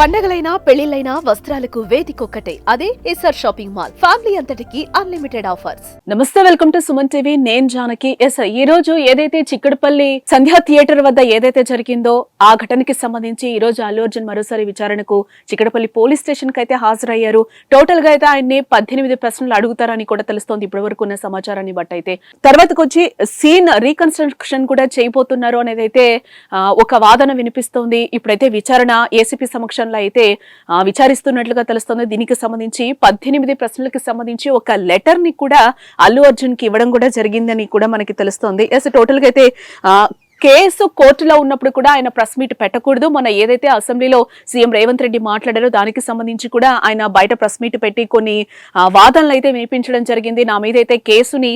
పండగలైనా పెళ్ళిళ్ళైనా వస్త్రాలకు వేదికొక్కటే. అదే S R shopping mall. Family అంతటికి unlimited offers. Namaste welcome to Suman TV. నేను జానకి. ఎస్ ఈ రోజు ఏదైతే చిక్కడపల్లి సంధ్యా థియేటర్ వద్ద ఏదైతే జరిగిందో ఆ ఘటనకి సంబంధించి ఈ రోజు అల్లు అర్జున్ మరోసారి విచారణకు చిక్కడపల్లి పోలీస్ స్టేషన్కి అయితే హాజరయ్యారు. టోటల్గా అయితే ఆయన్ని పద్దెనిమిది ప్రశ్నలు అడుగుతారని కూడా తెలుస్తోంది. ఇప్పటి వరకు ఉన్న సమాచారాన్ని బట్టి అయితే. తర్వాతకు వచ్చి సీన్ రీకన్స్ట్రక్షన్ కూడా చేయబోతున్నారు అనేది అయితే ఒక వాదన వినిపిస్తోంది. ఇప్పుడైతే విచారణ ఏసీపీ సమక్షంలో అయితే ఆ, విచారిస్తున్నట్లుగా తెలుస్తోంది. దీనికి సంబంధించి పద్దెనిమిది ప్రశ్నలకు సంబంధించి ఒక లెటర్ని కూడా అల్లు అర్జున్కి ఇవ్వడం కూడా జరిగిందని కూడా మనకి తెలుస్తోంది. ఎస్ టోటల్గా అయితే ఆ, కేసు కోర్టులో ఉన్నప్పుడు కూడా ఆయన ప్రెస్ మీట్ పెట్టకూడదు. మన ఏదైతే అసెంబ్లీలో సీఎం రేవంత్ రెడ్డి మాట్లాడారో దానికి సంబంధించి కూడా ఆయన బయట ప్రెస్ మీట్ పెట్టి కొన్ని వాదనలు అయితే వినిపించడం జరిగింది. నా మీద అయితే కేసుని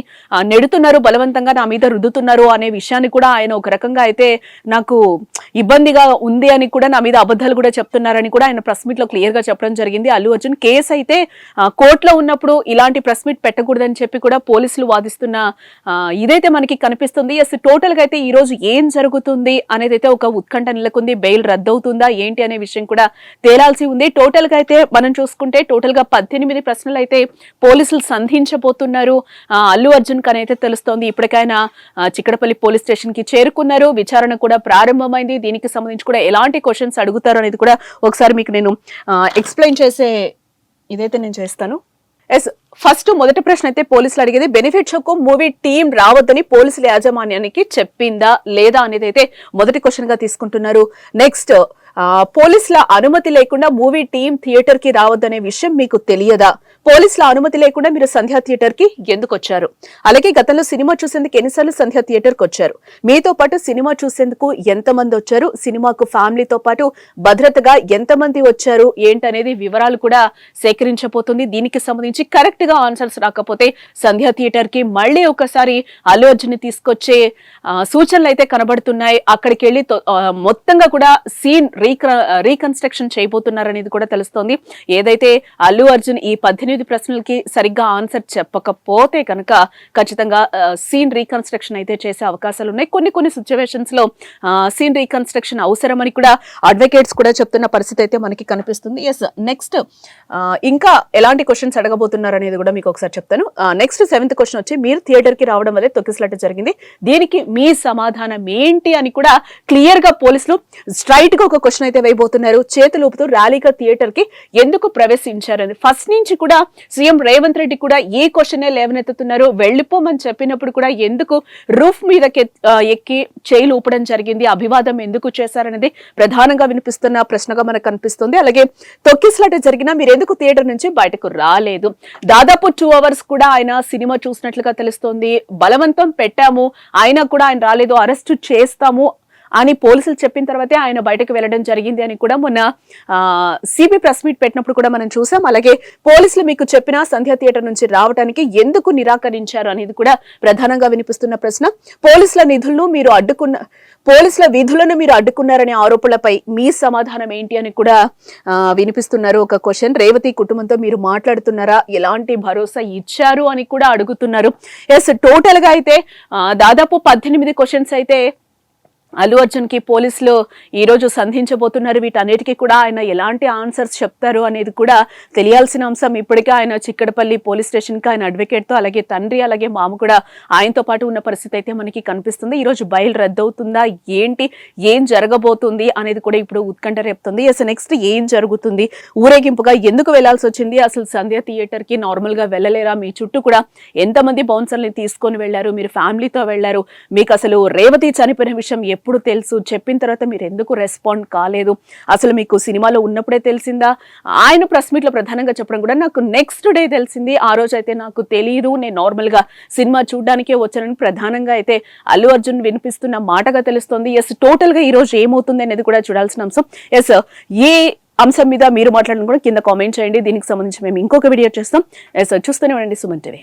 నెడుతున్నారు బలవంతంగా నా మీద రుద్దుతున్నారు అనే విషయాన్ని కూడా ఆయన ఒక రకంగా అయితే నాకు ఇబ్బందిగా ఉంది అని కూడా నా మీద అబద్ధాలు కూడా చెప్తున్నారని కూడా ఆయన ప్రెస్ మీట్లో క్లియర్గా చెప్పడం జరిగింది. అల్లు అర్జున్ కేసు అయితే కోర్టులో ఉన్నప్పుడు ఇలాంటి ప్రెస్ మీట్ పెట్టకూడదని చెప్పి కూడా పోలీసులు వాదిస్తున్న ఇదైతే మనకి కనిపిస్తుంది. ఎస్ టోటల్గా అయితే ఈ రోజు ఏం జరుగుతుంది అనేది అయితే ఒక ఉత్కంఠ నెలకొంది బెయిల్ రద్దవుతుందా ఏంటి అనే విషయం కూడా తేలాల్సి ఉంది. టోటల్గా అయితే మనం చూసుకుంటే టోటల్గా పద్దెనిమిది ప్రశ్నలు అయితే పోలీసులు సంధించబోతున్నారు. అల్లు అర్జున్ కని అయితే తెలుస్తోంది ఇప్పటికైనా చిక్కడపల్లి పోలీస్ స్టేషన్కి చేరుకున్నారు. విచారణ కూడా ప్రారంభమైంది. దీనికి సంబంధించి కూడా ఎలాంటి క్వశ్చన్స్ అడుగుతారు అనేది కూడా ఒకసారి మీకు నేను ఎక్స్ప్లెయిన్ చేసే ఇదైతే నేను చేస్తాను. ఎస్ ఫస్ట్ మొదటి ప్రశ్న అయితే పోలీసులు అడిగేది బెనిఫిట్ షోకు మూవీ టీం రావద్దని పోలీసుల యాజమాన్యానికి చెప్పిందా లేదా? అనేది అయితే మొదటి క్వశ్చన్గా తీసుకుంటున్నారు. నెక్స్ట్ పోలీసుల అనుమతి లేకుండా మూవీ టీం థియేటర్కి రావద్దనే విషయం మీకు తెలియదా? పోలీసుల అనుమతి లేకుండా మీరు సంధ్యా థియేటర్కి ఎందుకు వచ్చారు అలాగే గతంలో సినిమా చూసేందుకు ఎన్నిసార్లు సంధ్యా థియేటర్కి వచ్చారు? మీతో పాటు సినిమా చూసేందుకు ఎంతమంది వచ్చారు? సినిమాకు ఫ్యామిలీతో పాటు భద్రతగా ఎంతమంది వచ్చారు? ఏంటనేది వివరాలు కూడా సేకరించబోతుంది. దీనికి సంబంధించి కరెక్ట్గా ఆన్సర్స్ రాకపోతే సంధ్యా థియేటర్కి మళ్ళీ ఒకసారి అల్లు అర్జున్ తీసుకొచ్చే సూచనలు అయితే కనబడుతున్నాయి. అక్కడికి వెళ్ళి మొత్తంగా కూడా సీన్ రీక రీకన్స్ట్రక్షన్ చేయబోతున్నారనేది కూడా తెలుస్తోంది. ఏదైతే అల్లు అర్జున్ ఈ పద్దెనిమిది ప్రశ్నలకి సరిగ్గా ఆన్సర్ చెప్పకపోతే కనుక ఖచ్చితంగా సీన్ రీకన్స్ట్రక్షన్ అయితే చేసే అవకాశాలు ఉన్నాయి. కొన్ని కొన్ని సిచ్యువేషన్స్లో సీన్ రీకన్స్ట్రక్షన్ అవసరమని కూడా అడ్వకేట్స్ కూడా చెప్తున్న పరిస్థితి అయితే మనకి కనిపిస్తుంది. ఎస్ నెక్స్ట్ ఇంకా ఎలాంటి క్వశ్చన్స్ అడగబోతున్నారు అనేది కూడా మీకు ఒకసారి చెప్తాను. నెక్స్ట్ సెవెంత్ క్వశ్చన్ వచ్చి మీరు థియేటర్కి రావడం వల్లే తొక్కిసలాట జరిగింది. దీనికి మీ సమాధానం ఏంటి అని కూడా క్లియర్గా పోలీసులు స్ట్రైట్గా ఒక క్వశ్చన్ అయితే వేయబోతున్నారు. చేతులు ఊపుతూ ర్యాలీగా థియేటర్కి ఎందుకు ప్రవేశించారని. ఫస్ట్ నుంచి కూడా సీఎం రేవంత్ రెడ్డి కూడా ఏ క్వశ్చనే లేవనెత్తుతున్నారు. వెళ్ళిపోమని చెప్పినప్పుడు కూడా ఎందుకు రూఫ్ మీద ఎక్కి చేయిలు ఊపడం జరిగింది. అభివాదం ఎందుకు చేశారనేది ప్రధానంగా వినిపిస్తున్న ప్రశ్నగా మనకు కనిపిస్తుంది. అలాగే తొక్కిసలాట జరిగినా మీరు ఎందుకు థియేటర్ నుంచి బయటకు రాలేదు? దాదాపు టూ అవర్స్ కూడా ఆయన సినిమా చూసినట్లుగా తెలుస్తోంది. బలవంతం పెట్టాము. అయినా కూడా ఆయన రాలేదు. అరెస్ట్ చేస్తాము. అని పోలీసులు చెప్పిన తర్వాతే ఆయన బయటకు వెళ్ళడం జరిగింది అని కూడా మొన్న సిబి ప్రెస్ మీట్ పెట్టినప్పుడు కూడా మనం చూసాం. అలాగే పోలీసులు మీకు చెప్పిన సంధ్యా థియేటర్ నుంచి రావడానికి ఎందుకు నిరాకరించారు అనేది కూడా ప్రధానంగా వినిపిస్తున్న ప్రశ్న. పోలీసుల నిధులను మీరు అడ్డుకున్న పోలీసుల విధులను మీరు అడ్డుకున్నారనే ఆరోపణలపై మీ సమాధానం ఏంటి అని కూడా వినిపిస్తున్నారు. ఒక క్వశ్చన్ రేవతి కుటుంబంతో మీరు మాట్లాడుతున్నారా? ఎలాంటి భరోసా ఇచ్చారు అని కూడా అడుగుతున్నారు. ఎస్ టోటల్గా అయితే దాదాపు పద్దెనిమిది క్వశ్చన్స్ అయితే అల్లు అర్జున్కి పోలీసులు ఈరోజు సంధించబోతున్నారు. వీటన్నిటికీ కూడా ఆయన ఎలాంటి ఆన్సర్స్ చెప్తారు అనేది కూడా తెలియాల్సిన అంశం. ఇప్పటికే ఆయన చిక్కడపల్లి పోలీస్ స్టేషన్కి ఆయన అడ్వకేట్తో అలాగే తండ్రి అలాగే మామ కూడా ఆయనతో పాటు ఉన్న పరిస్థితి అయితే మనకి కనిపిస్తుంది. ఈరోజు బయలు రద్దవుతుందా? ఏంటి? ఏం జరగబోతుంది? అనేది కూడా ఇప్పుడు ఉత్కంఠ రేపుతుంది. అసలు నెక్స్ట్ ఏం జరుగుతుంది? ఊరేగింపుగా ఎందుకు వెళ్ళాల్సి వచ్చింది? అసలు సంధ్య థియేటర్కి నార్మల్గా వెళ్ళలేరా? మీ చుట్టూ కూడా ఎంతమంది బౌన్సర్ని తీసుకొని వెళ్ళారు మీరు ఫ్యామిలీతో వెళ్ళారు మీకు అసలు రేవతి చనిపోయిన విషయం ఎప్పుడు తెలుసు? చెప్పిన తర్వాత మీరు ఎందుకు రెస్పాండ్ కాలేదు? అసలు మీకు సినిమాలో ఉన్నప్పుడే తెలిసిందా? ఆయన ప్రెస్ మీట్లో ప్రధానంగా చెప్పడం కూడా నాకు నెక్స్ట్ డే తెలిసింది. ఆ రోజు అయితే నాకు తెలియదు నేను నార్మల్గా సినిమా చూడడానికే వచ్చానని ప్రధానంగా అయితే అల్లు అర్జున్ వినిపిస్తున్న మాటగా తెలుస్తోంది. ఎస్ టోటల్గా ఈరోజు ఏమవుతుంది అనేది కూడా చూడాల్సిన అంశం. ఎస్ ఏ అంశం మీద మీరు మాట్లాడడం కూడా కింద కామెంట్ చేయండి. దీనికి సంబంధించి మేము ఇంకొక వీడియో చేస్తాం. ఎస్ చూస్తూనే ఉండండి సుమన్ టీవీ.